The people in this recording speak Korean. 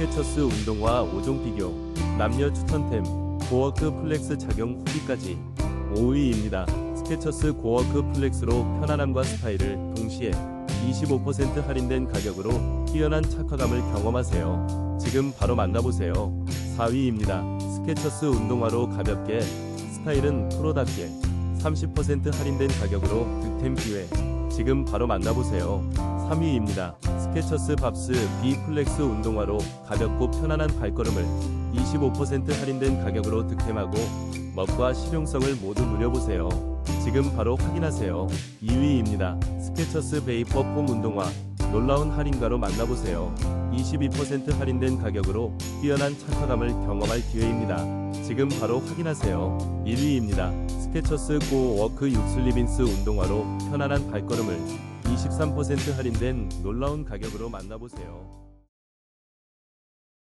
스케쳐스 운동화 5종 비교, 남녀 추천템, 고워크 플렉스 착용 후기까지 5위입니다. 스케쳐스 고워크 플렉스로 편안함과 스타일을 동시에 25% 할인된 가격으로 뛰어난 착화감을 경험하세요. 지금 바로 만나보세요. 4위입니다. 스케쳐스 운동화로 가볍게 스타일은 프로답게 30% 할인된 가격으로 득템 기회. 지금 바로 만나보세요. 3위입니다. 스케쳐스 밥스 B 플렉스 운동화로 가볍고 편안한 발걸음을 25% 할인된 가격으로 득템하고 멋과 실용성을 모두 누려보세요. 지금 바로 확인하세요. 2위입니다. 스케쳐스 베이퍼 폼 운동화 놀라운 할인가로 만나보세요. 22% 할인된 가격으로 뛰어난 착화감을 경험할 기회입니다. 지금 바로 확인하세요. 1위입니다. 스케쳐스 고 워크 육슬리빈스 운동화로 편안한 발걸음을 23% 할인된 놀라운 가격으로 만나보세요.